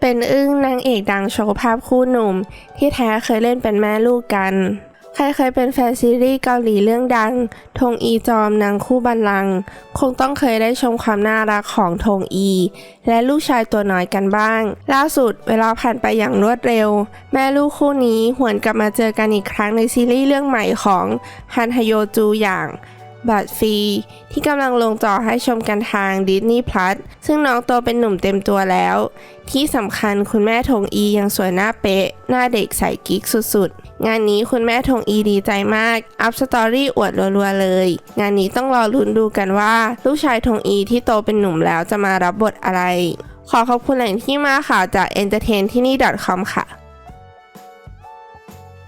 เป็นอึ้งนางเอกดังโชว์ภาพคู่หนุ่ม ที่แท้เคยเล่นเป็นแม่ลูกกัน ใครเคยเป็นแฟนซีรีส์เกาหลีเรื่องดัง ทงอีจอมนางคู่บัลลัง คงต้องเคยได้ชมความน่ารักของทงอี และลูกชายตัวน้อยกันบ้าง ล่าสุดเวลาผ่านไปอย่างรวดเร็ว แม่ลูกคู่นี้หวนกลับมาเจอกันอีกครั้งในซีรีส์เรื่องใหม่ของฮันฮโยจูอย่าง บัตรฟรี ที่กำลังลงจอให้ชมกันทาง Disney Plus ซึ่งน้องโตเป็นหนุ่มเต็มตัวแล้ว ที่สำคัญคุณแม่ทงอียังสวยหน้าเป๊ะ หน้าเด็กใสกิ๊กสุดๆ งานนี้คุณแม่ทงอีดีใจมาก อัพสตอรี่อวดรัวๆเลย งานนี้ต้องรอลุ้นดูกันว่า ลูกชายทงอีที่โตเป็นหนุ่มแล้วจะมารับบทอะไร ขอขอบคุณแหล่งที่มาข่าวจาก entertain ที่นี่ .com ค่ะ